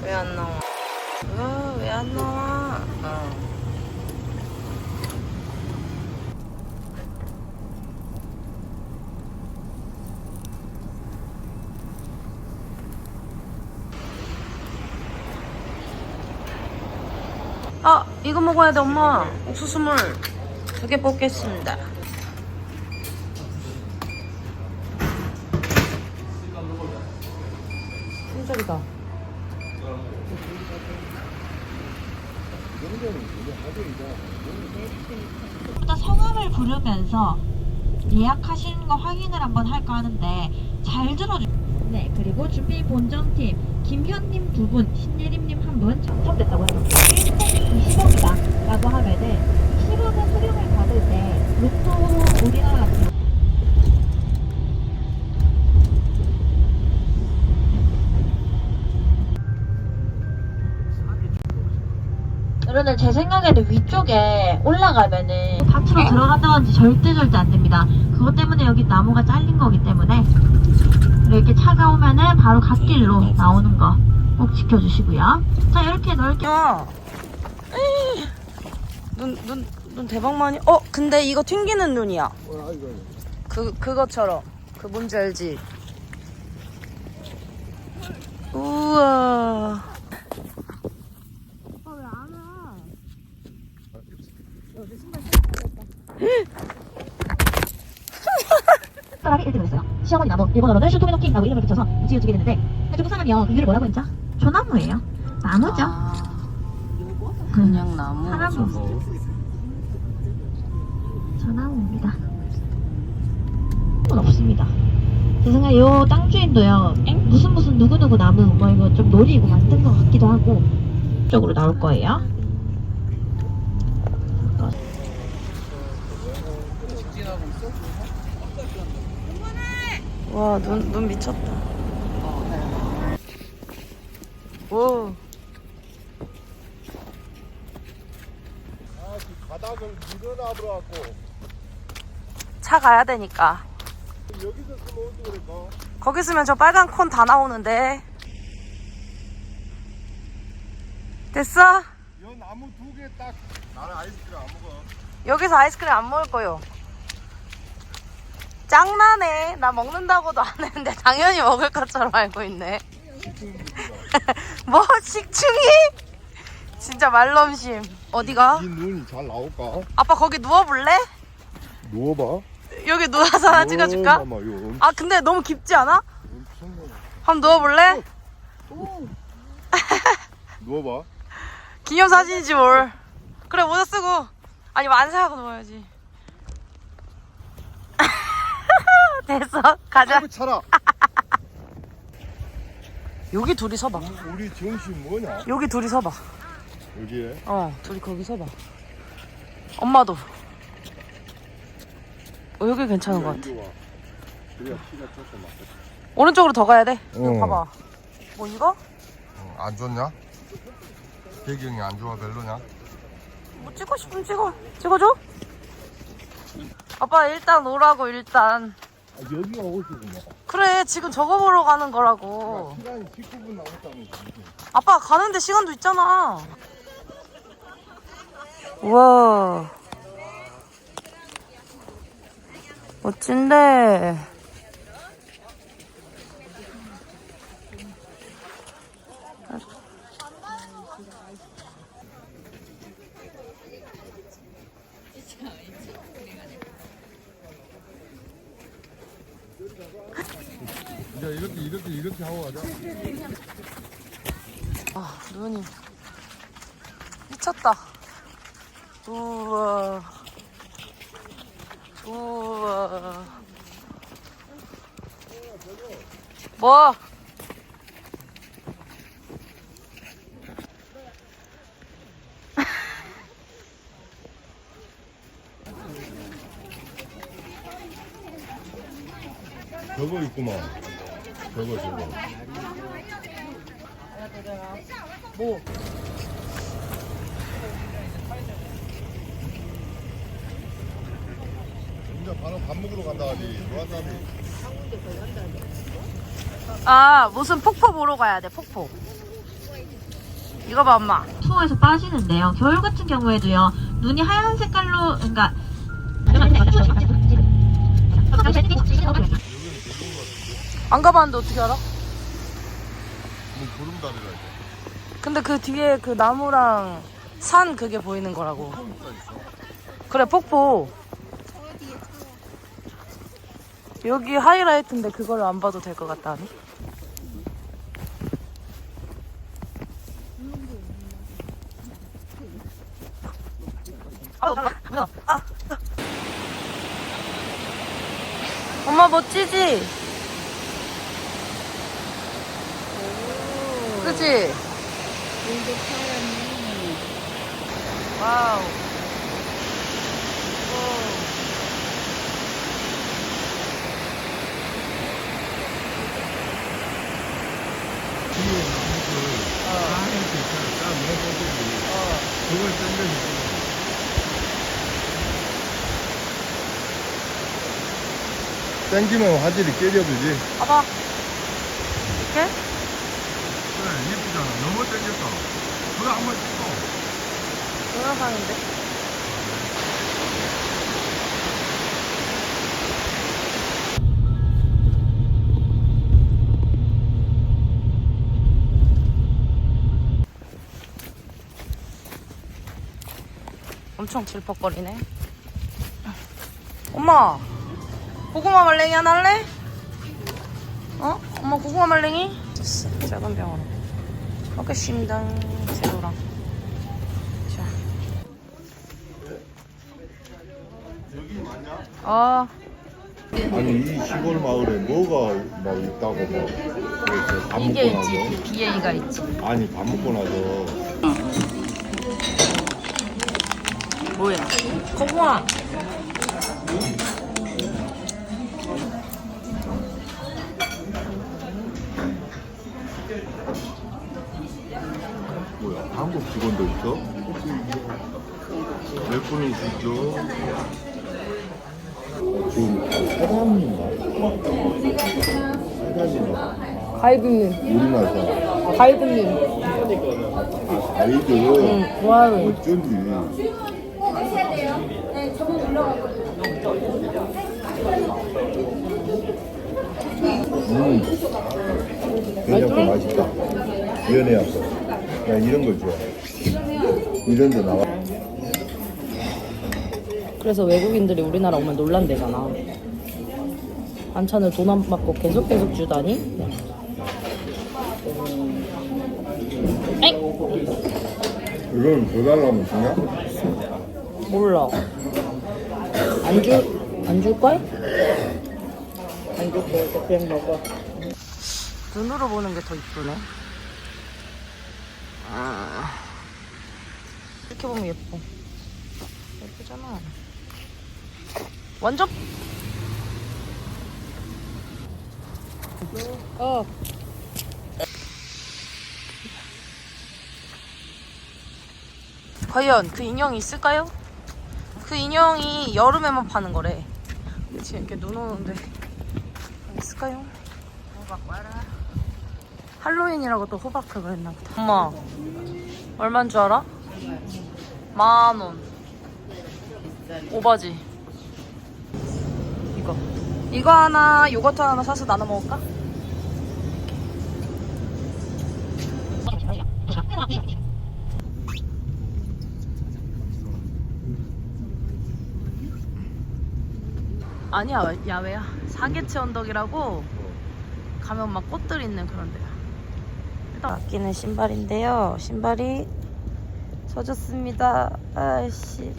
절왜안 나와? 어, 왜안 나와? 어. 아, 이거 먹어야 돼, 엄마. 옥수수물 두 개 뽑겠습니다. 신작이다. 보다 성함을 부르면서 예약하신 거 확인을 한번 할까 하는데 잘 들어주. 네 그리고 준비 본정팀 김현님 두 분, 신예림님 한 분 당첨됐다고 해요. 1등 20억이다라고 하면은 실업은 수령을 받을 때 로또 우리나라 같은 여러분들 제 생각에는 위쪽에 올라가면은 밭으로 들어갔다든지 절대 절대 안 됩니다. 그것 때문에 여기 나무가 잘린 거기 때문에 이렇게 차가 오면은 바로 갓길로 나오는 거 꼭 지켜주시고요. 자 이렇게 넓게 야. 에이. 눈, 눈, 눈 대박 많이. 어, 근데 이거 튕기는 눈이야. 뭐야 이거 그, 그것처럼. 그 뭔지 알지? 우와. 이렇게 됐어요. 시어머니 나무 일본어로는 슈토미노킹이라고 이름을 붙여서 지어주게 됐는데 중국 사람이요 그 이유를 뭐라고 했죠? 조나무예요. 나무죠. 아, 그냥 나무. 사람 저거. 전화옵니다. 건 없습니다. 제 생각에 요 땅 주인도요, 엥? 무슨 무슨 누구누구 나무, 뭐 이거 좀 노리고 만든 것 같기도 하고, 쪽으로 나올 거예요. 와, 눈, 눈 미쳤다. 오. 아 바닥을 밀어놔버려 갖고 차 가야 되니까. 여기서 쓰면 그럴까 거기 있으면 저 빨간 콘 다 나오는데. 됐어? 여 나무 두 개 딱 나는 아이스크림 안 먹어 여기서 아이스크림 안 먹을 거요. 짱나네. 나 먹는다고도 안 했는데 당연히 먹을 것처럼 알고 있네. 뭐 식충이? 진짜 말넘심. 어디가? 이 눈이 잘 나올까? 아빠 거기 누워볼래? 누워봐 여기 누워서 하나 찍어줄까? 엄마 이거 아 근데 너무 깊지 않아? 엄청 많아. 한번 누워볼래? 누워봐 기념 사진이지 뭘. 그래 모자 쓰고 아니 만세하고 누워야지. 됐어 가자. 아이고 차라 여기 둘이 서봐. 우리 정신 뭐냐 여기 둘이 서봐. 여기에 어 둘이 거기 서봐. 엄마도. 어, 여기 괜찮은 것 같아. 그래야 키가 조금 막 오른쪽으로 더 가야 돼. 이거 어. 봐봐. 뭐 이거? 어, 안 좋냐? 배경이 안 좋아 별로냐? 뭐 찍고 싶으면 찍어. 찍어줘. 아빠 일단 오라고 일단. 아, 여기가 어디구나 그래 지금 저거 보러 가는 거라고. 시간이 19분 남았다면서 아빠 가는데 시간도 있잖아. 우와. 멋진데. 이제 이렇게 이렇게 이렇게 하고 가자 아, 눈이 미쳤다. 우와. 우와. 뭐? 저거 있구만 저거 저거 뭐? 이제 바로 밥 먹으러 간다 하지. 뭐 한다니? 아 무슨 폭포 보러 가야 돼 폭포 이거 봐 엄마 투어에서 빠지는데요. 겨울 같은 경우에도요. 눈이 하얀 색깔로 그러니까 안 가봤는데 어떻게 알아? 뭐 보름달이라 이제. 근데 그 뒤에 그 나무랑 산 그게 보이는 거라고 있어. 그래 폭포 여기 하이라이트인데 그걸 안 봐도 될 것 같다 아니? 엄마 멋지지? 그치? 와우 그걸 땡겨주고. 땡기면 화질이 깨져들지. 봐봐 이렇게? 땡겼어. 그거 한번 찍어. 동영상인데? 엄청 질퍽거리네. 엄마, 고구마 말랭이 하나 할래? 어? 엄마 고구마 말랭이? 됐어, 작은 병으로. 먹겠습니다. 새우랑. 자. 어, 아니, 이 시골 마을에 뭐가 막 있다고 뭐. 그래서 밥 이게 먹고 있지. BA가 있지. 아니, 밥 먹고 나서. 뭐야? 고구마. 직원도 있어? 몇 분이 있죠? 지금 사장인가? 사장이나 가이드님. 우리나라. 가이드님. 아이들 응, 와우. 어쩐지. 음, 괜찮고 맛있다. 연해하고. 나 이런 걸 좋아해. 이런 데 나와. 그래서 외국인들이 우리나라 오면 놀란대잖아. 반찬을 돈 안 받고 계속 계속 주다니. 엥? 이건 더 달라면 주냐? 몰라. 안 줄, 안 줄걸? 안줄 거야. 그냥 먹어. 눈으로 보는 게 더 이쁘네. 아. 이렇게 보면 예뻐. 예쁘잖아. 완전. 어. 과연 그 인형이 있을까요? 그 인형이 여름에만 파는 거래. 지금 이렇게 눈 오는데 있을까요? 호박 와라. 할로윈이라고 또 호박을 그랬나 보다. 엄마, 얼마인 줄 알아? 만 원. 오바지. 이거. 이거 하나, 요거트 하나 사서 나눠 먹을까? 아니야, 야외야. 사계치 언덕이라고 가면 막 꽃들 있는 그런 데야. 아끼는 신발인데요. 신발이 젖었습니다. 아이씨.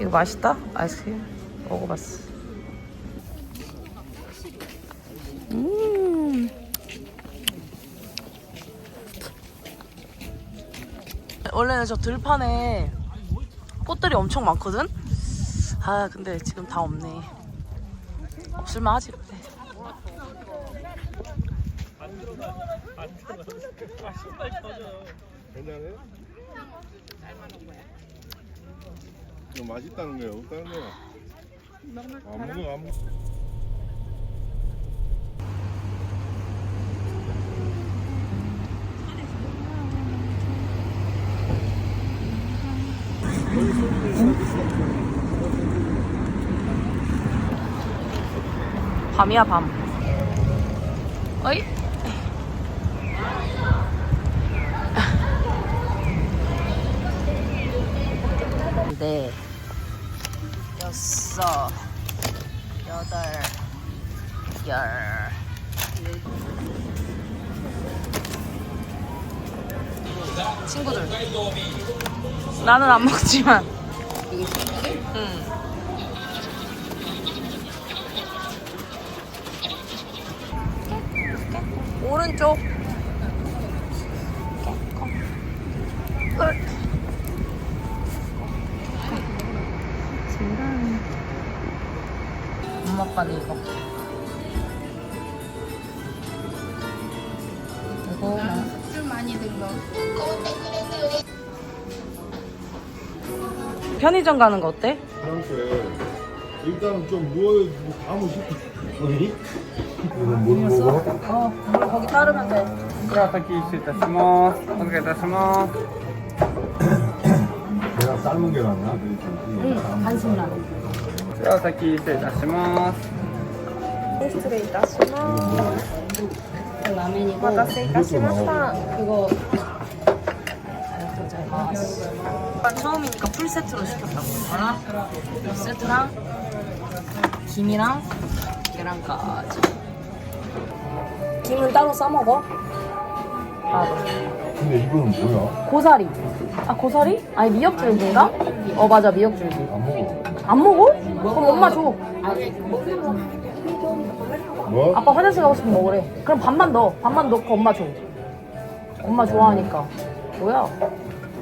이거 맛있다? 아이스크림 먹어봤어. 음. 원래는 저 들판에 꽃들이 엄청 많거든? 아 근데 지금 다 없네 없을만 하지 근데 괜찮아요? 이거 맛있다는 거야, 없다는 거야? 아무도 안 밤이야 밤. 어이? 네. 여섯, 여덟, 열. 친구들. 나는 안 먹지만. 엄마 아빠는 이거. 이거 좀 많이 든 거. 편의점 가는 거 어때? 그렇게 일단은 좀 누워 뭐 감을 시켜. 어이? 이건 못 먹어? 어, 물 거기 따르면 돼. ではお先失礼いたします。お願いいたします。 내가 삶은 게 낫나? 응, 반신라. ではお先失礼いたします。 스트레이 따스마. 라면이고. 마다세 따스마스타. 그거. 고자이마스. 처음이니까 풀 세트로 시켰다고. 알아? 세트랑 김이랑 계란까지. 김은 따로 싸 먹어? 따로. 근데 이거는 뭐야? 고사리. 아 고사리? 아니 미역줄기인가? 어 맞아 미역줄기. 안 먹어. 안 먹어? 그럼 엄마 줘. 뭐? 아빠 화장실 가고 싶으면 먹으래. 그럼 반만 넣어. 반만 넣고 엄마 줘. 엄마 좋아하니까. 뭐야?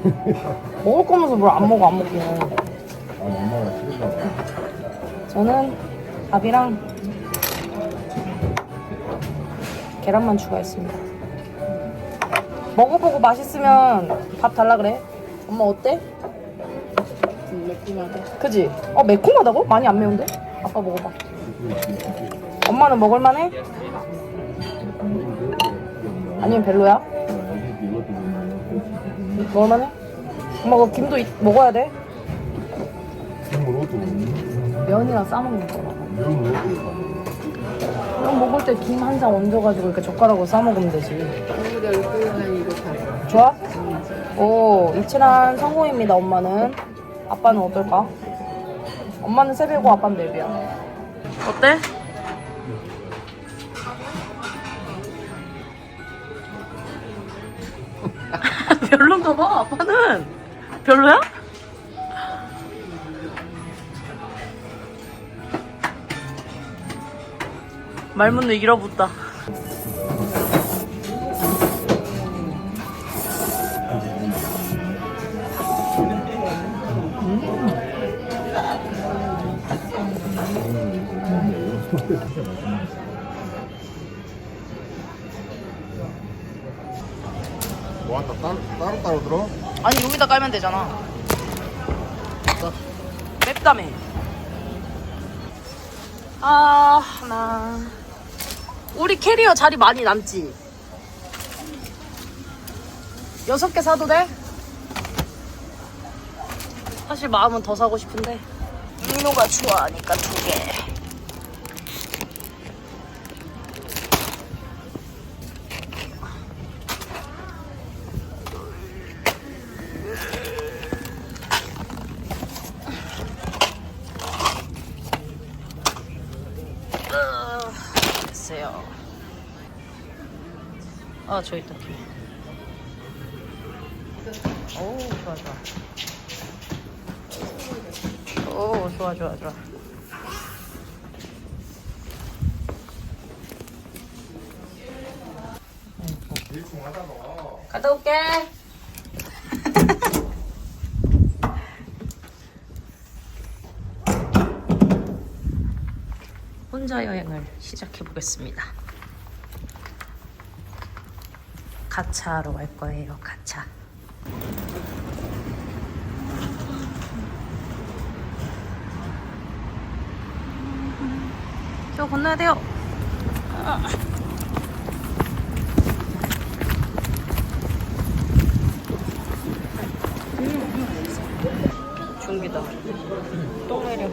먹을 거면서 뭘 안 먹어 안 먹기는. 아 엄마가 싫은가 봐. 저는 밥이랑 계란만 추가했습니다. 먹어보고 맛있으면 밥 달라 그래. 엄마 어때? 매콤하다. 그지? 어 매콤하다고? 많이 안 매운데? 아빠 먹어봐. 엄마는 먹을만해? 아니면 별로야? 먹을만해? 엄마 그 김도 이- 먹어야 돼? 면이랑 싸먹는 어떻게? 그럼 먹을 때 김 한 장 얹어가지고 이렇게 젓가락으로 싸먹으면 되지. 이거 다. 좋아? 오, 이치란 성공입니다, 엄마는. 아빠는 어떨까? 엄마는 세배고 아빠는 네배야. 어때? 별론가 봐, 아빠는. 별로야? 말문을 잃어붙다. 뭐한다 따로 따로 따로 들어? 아니 여기다 깔면 되잖아. 맵다며. 아 하나. 우리 캐리어 자리 많이 남지? 여섯 개 사도 돼? 사실 마음은 더 사고 싶은데 민호가 좋아하니까 두 개. 좋아, 좋아, 좋아. 갔다 올게. 혼자 여행을 시작해 보겠습니다. 가차로 갈 거예요. 가차. 또 건너야 돼요. 아. 중기다. 똥 내려.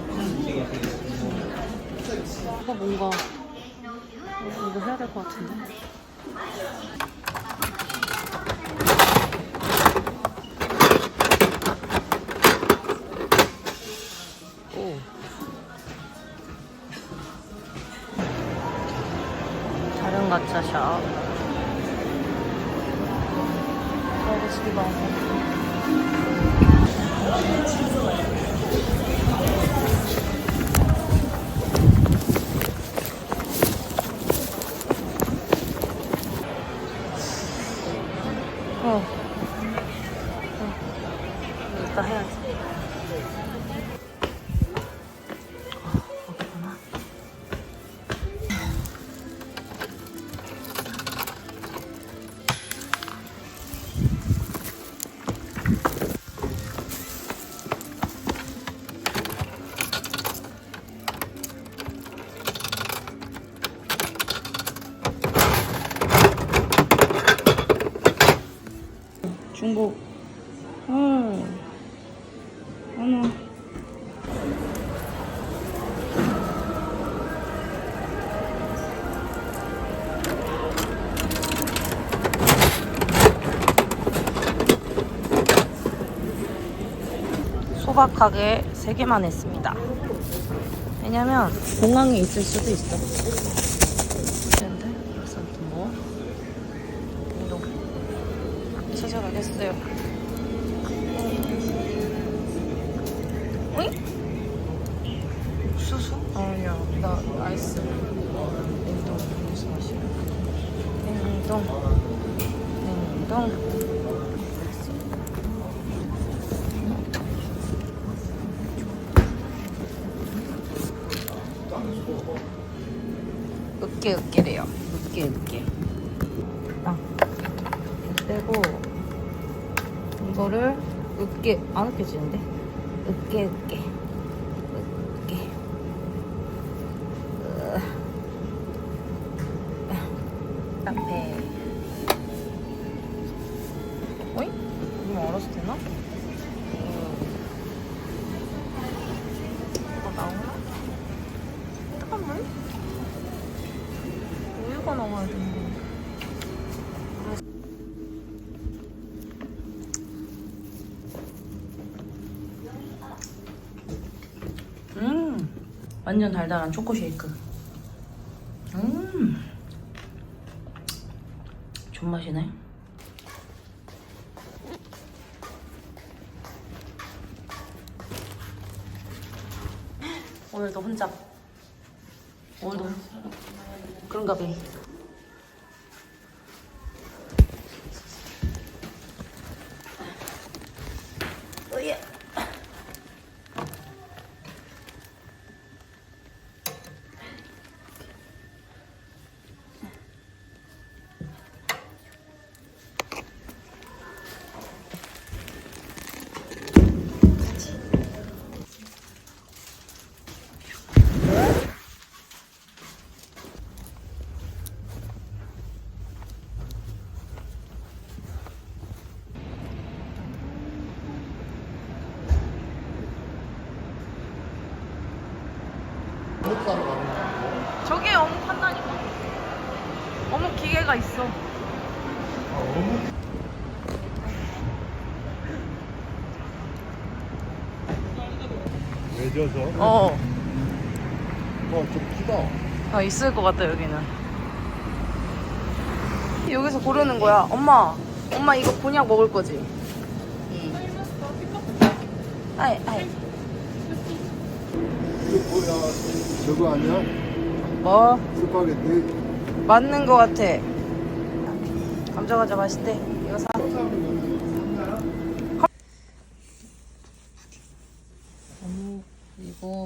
이거 뭔가 이거 해야 될 것 같은데. 중국. 음. 어머. 소박하게 3개만 했습니다. 왜냐면 공항에 있을 수도 있어. 냉동. 으깨 으깨래요. 으깨 으깨. 딱 떼고 이거를 으깨 안 으깨지는데? 으깨 으깨 으깨. 완전 달달한 초코 쉐이크. 음, 존맛이네. 오늘도 혼자. 오늘도 그런가 봐. 으예. 어묵 사러 가는 거야. 저게 어묵 한다니까. 기계가 있어. 아? 맺어서? 어. 어, 좀 크다. 아, 있을 것 같다, 여기는. 여기서 고르는 거야. 엄마, 엄마 이거 곤약 먹을 거지? 응. 아이, 아이. 이거 뭐야? 저거 아니야? 뭐? 스파게티? 맞는 거 같아. 감자 과자 맛있대. 이거 사. 이거.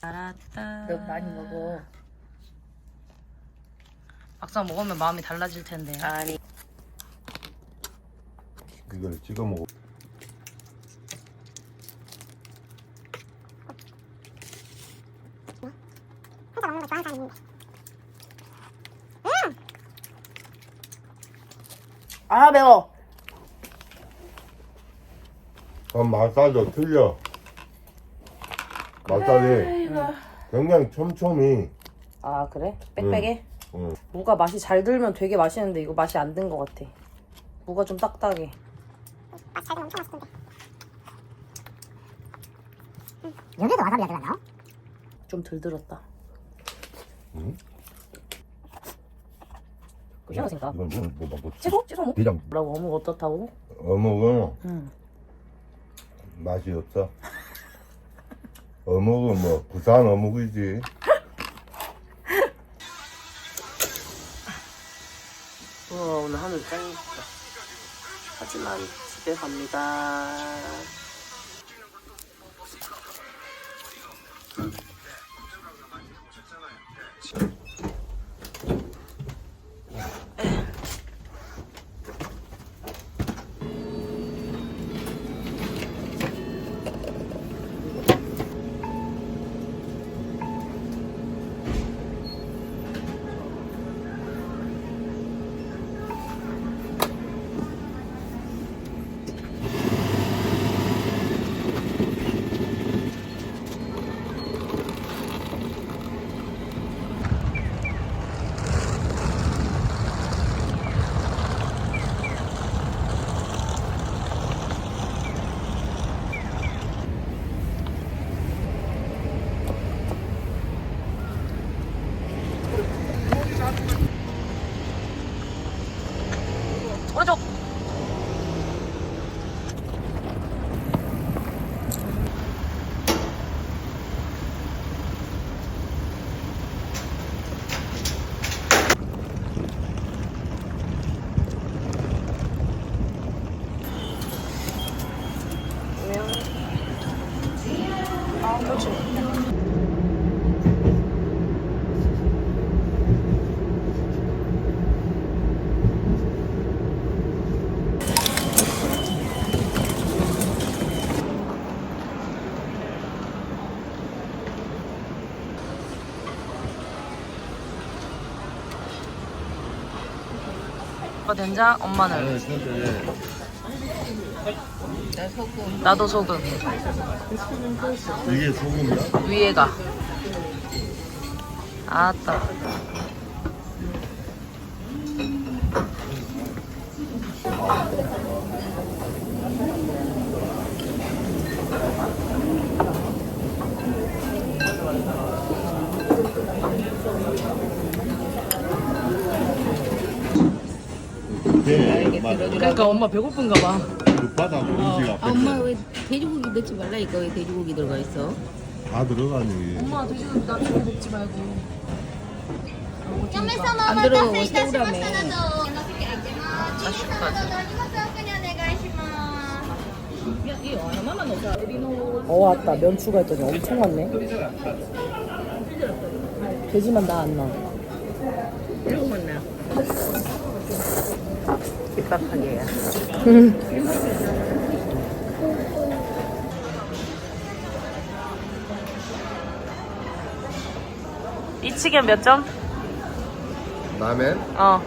알았다. 너 많이 먹어. 막상 먹으면 마음이 달라질 텐데. 아니. 이걸 찍어 먹어. 아 매워. 마사도 틀려. 마사지 굉장히 촘촘히. 아 그래? 빽빽해? 응. 무가 맛이 잘 들면 되게 맛있는데 이거 맛이 안 든 것 같아. 무가 좀 딱딱해. 여기도 와사비가 들어갔나? 좀덜 들었다. 응? 그 희한하니까. 이건 뭐, 뭐, 뭐, 뭐, 채소? 채소 뭐? 대장 뭐라고 어묵 어떻다고? 어묵은 응. 맛이 없어. 어묵은 뭐 부산 어묵이지. 와 오늘 하늘 짱이다. 하지만 집에 갑니다. 아빠 된장, 엄마는 나도 소금. 이게 소금이야? 위에가. 아따. 그러니까 엄마 배고픈가 봐. 그 바닥 음식 아, 앞에 엄마 왜 돼지고기 넣지 말라니까 왜 돼지고기 들어가 있어? 다 들어가니. 엄마 돼지고기 나 저거 먹지 말고. 안. 어 왔다 면 추가했더니 엄청 많네 돼지만 나 안 나. 이러고만 나. 핍박하게야. 이치겐 몇 점? 라멘? 어.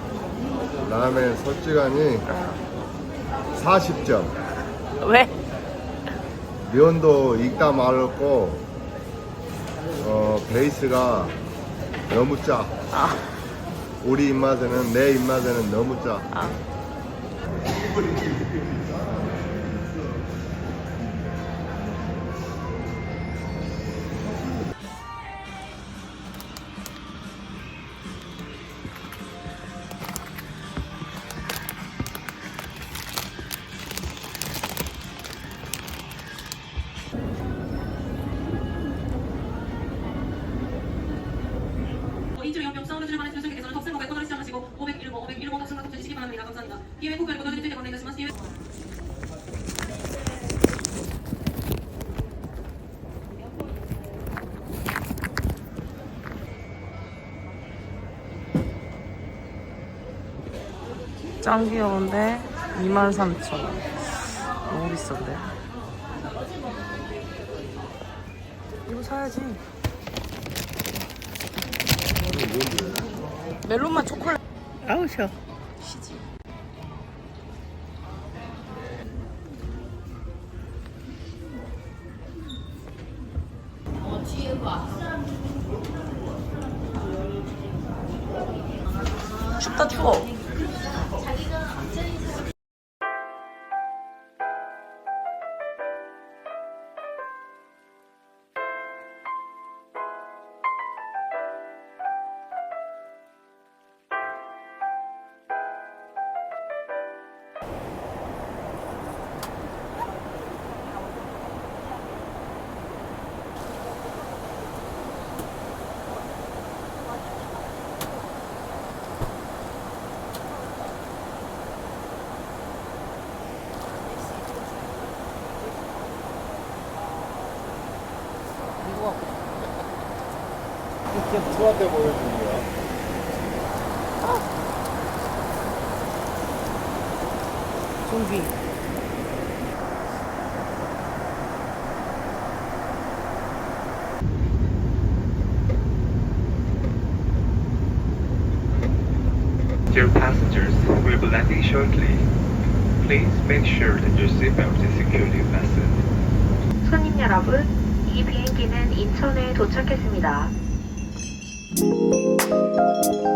라멘 솔직하니 40점. 왜? 면도 익다 말았고 어 베이스가 너무 짜. 아. 우리 입맛에는 내 입맛에는 너무 짜. 아. こに来るっていう。 짱 귀여운데 23,000원. 너무 비싼데. 이거 사야지. 멜론맛 초콜릿. 아우 셔. 시지. 진짜 누구한테 보여주는 거야? 좀비. Dear passengers, we'll be landing shortly. Please make sure that your seatbelt is securely fastened. 손님 여러분, 이 비행기는 인천에 도착했습니다. 아